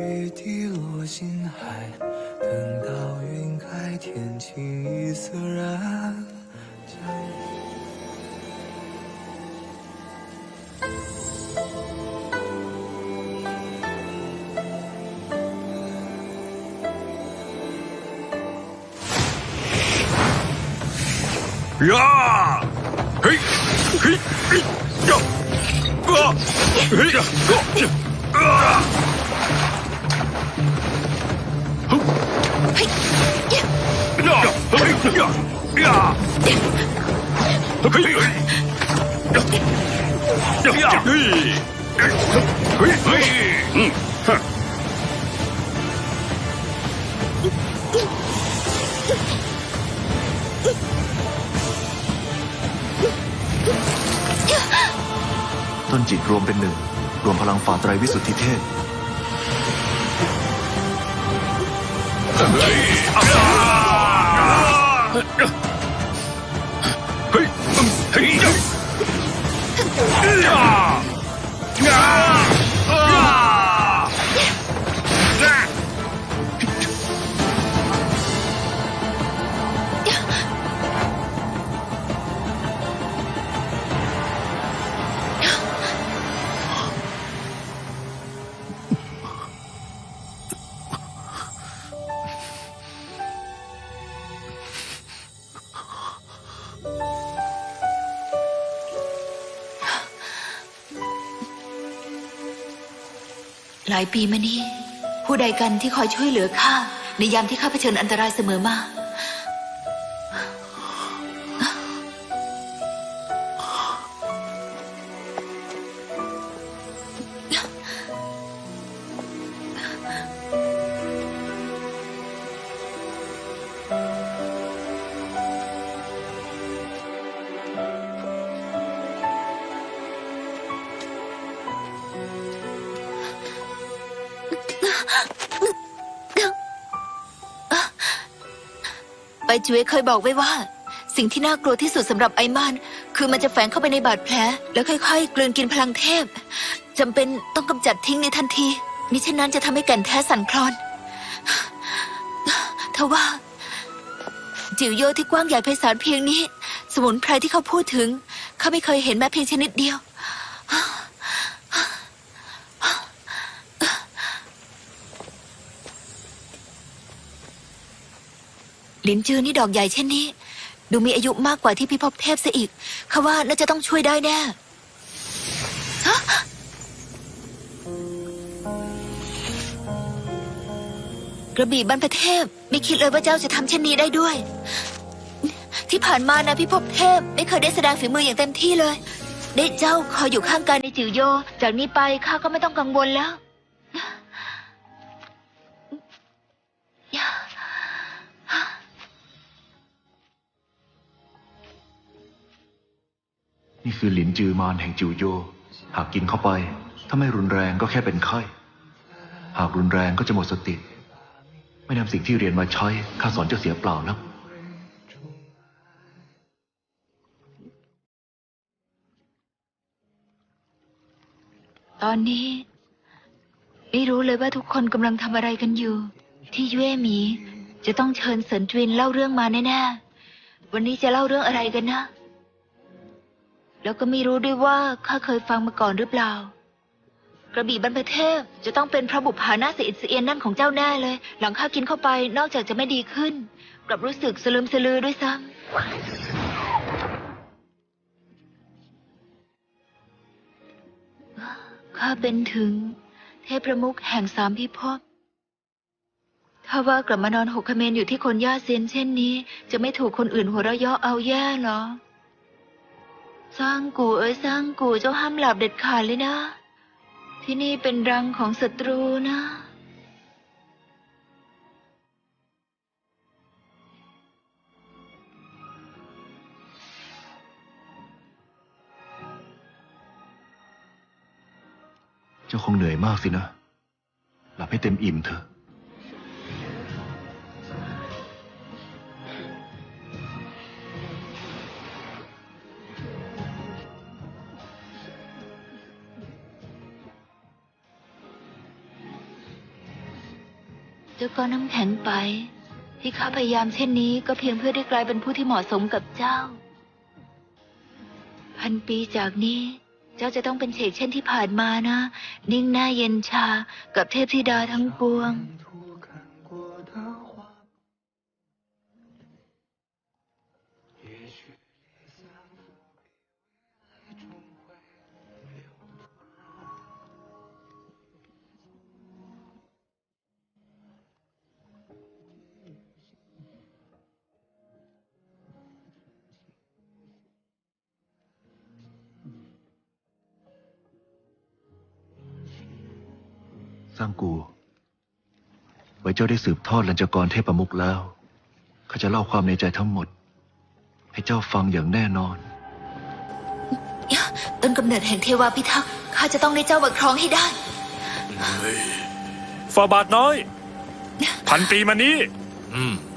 雨滴落心海，等到云开，天晴已色然。将呀！嘿，嘿，嘿，呀！啊！嘿呀！啊！ ต้นจิตรวมเป็นหนึ่ง รวมพลังฝ่าไตรวิสุทธิเทพ เฮ้ยเฮ้ยยะยะยะย หลายปีมานี้ ผู้ใดกันที่คอยช่วยเหลือข้าในยามที่ข้าเผชิญอันตรายเสมอมา ไปจวยเคยบอกไว้ว่า สิ่งที่น่ากลัวที่สุดสำหรับไอมานคือมันจะแฝงเข้าไปในบาดแผล แล้วค่อยๆ กลืนกินพลังเทพจำเป็นต้องกำจัดทิ้งในทันทีมิฉะนั้นจะทำให้แก่นแท้สั่นคลอนทว่า จิ๋วโยที่กว้างใหญ่ไพศาลเพียงนี้ สมุนไพรที่เขาพูดถึง เขาไม่เคยเห็นแม้เพียงชนิดเดียว หลินจือนี่ดอกใหญ่เช่นนี้ ดูมีอายุมากกว่าที่พิภพเทพซะอีกข้าว่าน่าจะต้องช่วยได้แน่ฮะกระบี่บรรพเทพไม่คิดเลยว่าเจ้าจะทำเช่นนี้ได้ด้วย ที่ผ่านมานะพิภพเทพ ไม่เคยได้แสดงฝีมืออย่างเต็มที่เลย ได้เจ้าคอยอยู่ข้างกายในจิ๋วโย จากนี้ไปข้าก็ไม่ต้องกังวลแล้ว นี่คือหลินจือมารแห่งจิวโย หากกินเข้าไป ถ้าไม่รุนแรงก็แค่เป็นไข้ หากรุนแรงก็จะหมดสติ ไม่นำสิ่งที่เรียนมาใช้ข้าสอนจะเสียเปล่าแล้วตอนนี้ ไม่รู้เลยว่าทุกคนกำลังทำอะไรกันอยู่ ที่เย่หมี จะต้องเชิญเซินจวินเล่าเรื่องมาแน่ๆวันนี้จะเล่าเรื่องอะไรกันนะ แล้วก็ไม่รู้ด้วยว่าข้าเคยฟังมาก่อนหรือเปล่า กระบี่บรรพเทพจะต้องเป็นพระบุพาหน้าสะอิสเอียนนั่นของเจ้าแน่เลย หลังข้ากินเข้าไปนอกจากจะไม่ดีขึ้น กลับรู้สึกสลืมสลือด้วยซ้ำข้าเป็นถึง เทพประมุขแห่งสามพิภพถ้าว่ากลับมานอนหกเขมรอยู่ที่คนย่าเซียนเช่นนี้ จะไม่ถูกคนอื่นหัวเราะเยาะเอาแย่เหรอ สร้างกูเอ้ยสร้างกูเจ้าห้ามหลับเด็ดขาดเลยนะ ที่นี่เป็นรังของศัตรูนะ เจ้าคงเหนื่อยมากสินะ หลับให้เต็มอิ่มเถอะ เจ้าก็น้ำแข็งไป ที่ข้าพยายามเช่นนี้ก็เพียงเพื่อได้กลายเป็นผู้ที่เหมาะสมกับเจ้า พันปีจากนี้ เจ้าจะต้องเป็นเฉกเช่นที่ผ่านมานะ นิ่งหน้าเย็นชากับเทพธิดาทั้งปวง สร้างกูไว้เจ้าได้สืบทอดลัญจกรเทพประมุกแล้วข้าจะเล่าความในใจทั้งหมด ให้เจ้าฟังอย่างแน่นอน ต้นกำเนิดแห่งเทวาพิทักษ์ข้าจะต้องได้เจ้ามาครองให้ได้ ฟาบาทน้อย พันปีมานี้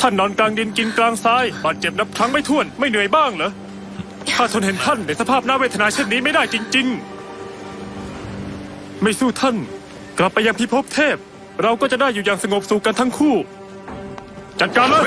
ท่านนอนกลางดินกินกลางทรายบาดเจ็บนับครั้งไม่ถ้วนไม่เหนื่อยบ้างเหรอข้าทนเห็นท่านในสภาพน่าเวทนาเช่นนี้ไม่ได้จริง ๆ ไม่สู้ท่าน กลับไปยังพิภพเทพ เราก็จะได้อยู่อย่างสงบสุขกันทั้งคู่ จัดการเลย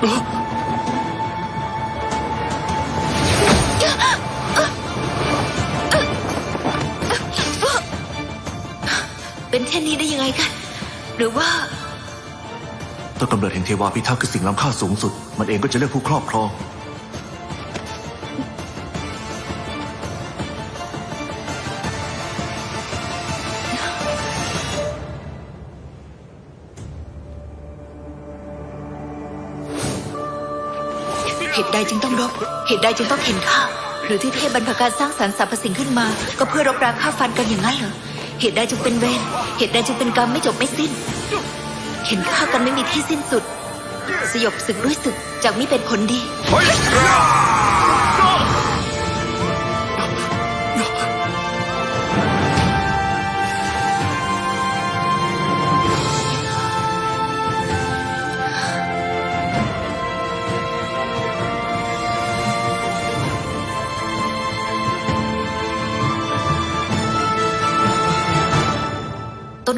เป็นเช่นนี้ได้ยังไงกัน หรือว่า ต้นกำเนิดแห่งเทวาพิทักษ์คือสิ่งล้ำค่าสูงสุด มันเองก็จะเลือกผู้ครอบครอง เหตุใดจึงต้องรบ เหตุใดจึงต้องเข็นฆ่า หรือที่เทพบรรพการสร้างสรรค์สรรพสิ่งขึ้นมา ก็เพื่อรบราฆ่าฟันกันอย่างนั้นเหรอ เหตุใดจึงเป็นเวร เหตุใดจึงเป็นกรรมไม่จบไม่สิ้น เห็นฆ่ากันไม่มีที่สิ้นสุด สยบศึกด้วยศึกจากมิเป็นผลดี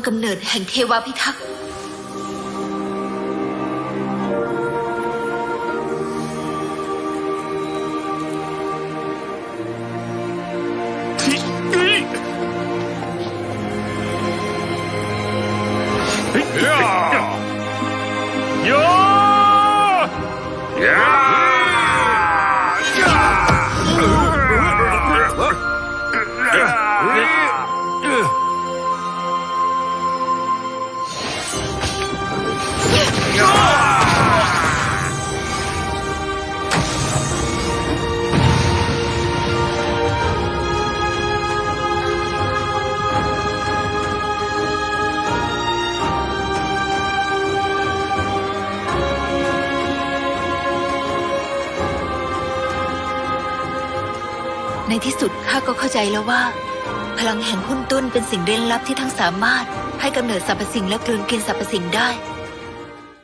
กำเนิดแห่งเทวาพิทักษ์โย ในที่สุดข้าก็เข้าใจแล้วว่า พลังแห่งหุ้นต้นเป็นสิ่งเร้นลับที่ทั้งสามารถให้กำเนิดสรรพสิ่งและกลืนกินสรรพสิ่งได้